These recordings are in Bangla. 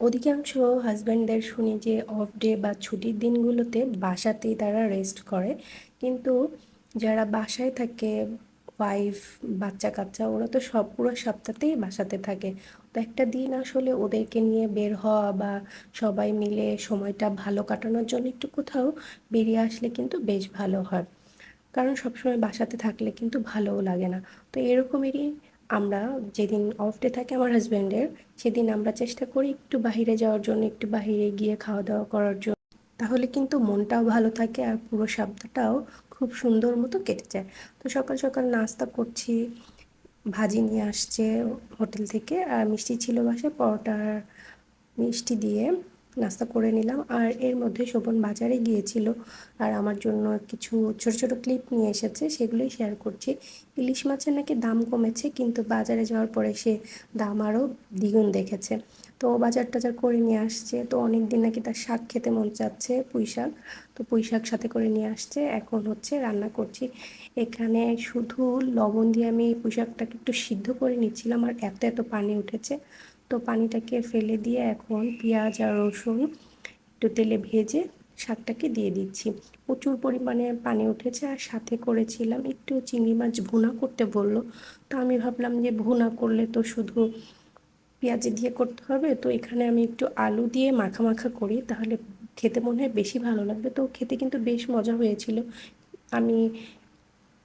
অধিকাংশ হাজব্যান্ডদের শুনি যে অফ ডে বা ছুটির দিনগুলোতে বাসাতেই তারা রেস্ট করে। কিন্তু যারা বাসায় থাকে ওয়াইফ বাচ্চা কাচ্চা ওরা তো সব, পুরো সপ্তাহতেই বাসাতে থাকে। তো একটা দিন আসলে ওদেরকে নিয়ে বের হওয়া বা সবাই মিলে সময়টা ভালো কাটানোর জন্য একটু কোথাও বেরিয়ে আসলে কিন্তু বেশ ভালো হয়। কারণ সবসময় বাসাতে থাকলে কিন্তু ভালোও লাগে না। তো এরকমেরই আমরা যেদিন অফ ডে থাকে আমার হাজব্যান্ডের সেদিন আমরা চেষ্টা করি একটু বাহিরে যাওয়ার জন্য, একটু বাহিরে গিয়ে খাওয়া দাওয়া করার জন্য। তাহলে কিন্তু মনটাও ভালো থাকে আর পুরো সপ্তাহটাও খুব সুন্দর মতো কেটে যায়। তো সকাল সকাল নাস্তা করছি, ভাজি নিয়ে আসছে হোটেল থেকে, আর মিষ্টি ছিল বাসে পরোটার মিষ্টি দিয়ে নাস্তা করে নিলাম। আর এর মধ্যে শোভন বাজারে গিয়েছিল। আর আমার জন্য কিছু ছোট ছোট ক্লিপ নিয়ে এসেছে। সেগুলোই শেয়ার করছি। ইলিশ মাছের নাকি দাম কমেছে, কিন্তু বাজারে যাওয়ার পরে সে দাম আরও দ্বিগুণ দেখেছে। তো বাজার টাজার করে নিয়ে আসছে। তো অনেক দিন নাকি তার শাক খেতে মন চাচ্ছে, পুঁই শাক। তো পুঁই শাক সাথে করে নিয়ে আসছে। এখন হচ্ছে রান্না করছি। এখানে শুধু লবণ দিয়ে আমি পুঁই শাকটাকে একটু সিদ্ধ করে নিচ্ছিলাম। আর এত এত পানি উঠেছে। তো পানিটাকে ফেলে দিয়ে এখন পেঁয়াজ আর রসুন একটু তেলে ভেজে শাকটাকে দিয়ে দিচ্ছি। প্রচুর পরিমাণে পানি উঠেছে আর সাথে করেছিলাম একটু চিংড়ি মাছ ভুনা করতে বলল। তো আমি ভাবলাম যে ভুনা করলে তো শুধু পেঁয়াজ দিয়ে করতে হবে। তো এখানে আমি একটু আলু দিয়ে মাখা মাখা করি, তাহলে খেতে মনে হয় বেশি ভালো লাগবে। তো খেতে কিন্তু বেশ মজা হয়েছিল। আমি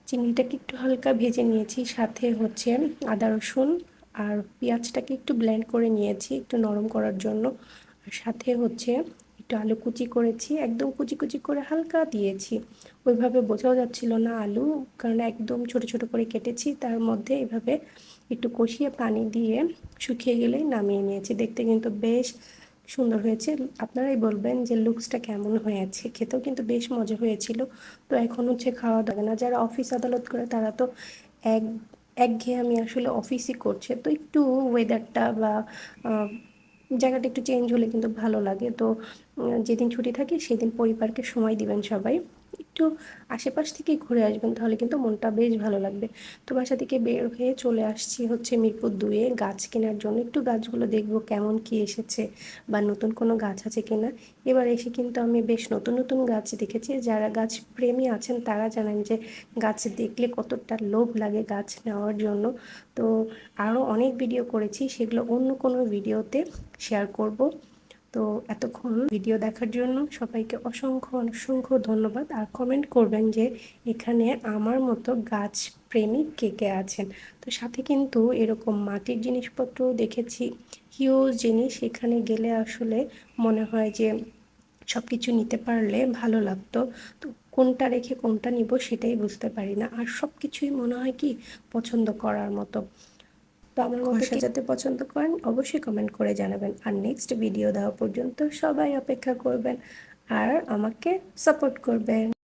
চিংড়িটাকে একটু হালকা ভেজে নিয়েছি, সাথে হচ্ছে আদা রসুন আর পেঁয়াজটাকে একটু ব্লেন্ড করে নিয়েছি, একটু নরম করার জন্য। আর সাথে হচ্ছে একটু আলু কুচি করেছি, একদম কুচি কুচি করে হালকা দিয়েছি। ওইভাবে বোঝাও যাচ্ছিল না আলু, কারণ একদম ছোট ছোট করে কেটেছি, তার মধ্যে এভাবে একটু কষিয়ে পানি দিয়ে শুকিয়ে গেলেই নামিয়ে নিয়েছি। দেখতে কিন্তু বেশ সুন্দর হয়েছে। আপনারাই বলবেন যে লুকসটা কেমন হয়েছে? খেতেও কিন্তু বেশ মজা হয়েছিল। তো এখন হচ্ছে খাওয়া দাওয়া না, যারা অফিস আদালত করে তারা তো এক একঘেয়েমি আসলে অফিসই করছে। তো একটু ওয়েদারটা বা জায়গাটা একটু চেঞ্জ হলে কিন্তু ভালো লাগে। তো যেদিন ছুটি থাকে সেদিন পরিবারকে সময় দিবেন সবাই। একটু আশেপাশ থেকে ঘুরে আসবেন, তাহলে কিন্তু মনটা বেশ ভালো লাগবে। তো বাসা থেকে বের হয়ে চলে আসছি হচ্ছে মিরপুর দুয়ে গাছ কেনার জন্য একটু গাছগুলো দেখব কেমন কি এসেছে বা নতুন কোনো গাছ আছে কিনা। এবার এসে কিন্তু আমি বেশ নতুন নতুন গাছ দেখেছি। যারা গাছ প্রেমী আছেন, তারা জানেন যে গাছ দেখলে কতটা লোভ লাগে গাছ নেওয়ার জন্য। তো আরও অনেক ভিডিও করেছি, সেগুলো অন্য কোনো ভিডিওতে শেয়ার করব। তো এতক্ষণ ভিডিও দেখার জন্য সবাইকে অসংখ্য অসংখ্য ধন্যবাদ। আর কমেন্ট করবেন যে এখানে আমার মতো গাছ প্রেমিক কে কে আছেন? তো সাথে কিন্তু এরকম মাটির জিনিসপত্র দেখেছি হিউজ জিনিস। এখানে গেলে আসলে মনে হয় যে সব কিছু নিতে পারলে ভালো লাগতো। তো কোনটা রেখে কোনটা নিব সেটাই বুঝতে পারি না। আর সব কিছুই মনে হয় কি পছন্দ করার মতো। আমার মতো সাজাতে পছন্দ করেন অবশ্যই কমেন্ট করে জানাবেন। আর নেক্সট ভিডিও দেওয়া পর্যন্ত সবাই অপেক্ষা করবেন আর আমাকে সাপোর্ট করবেন।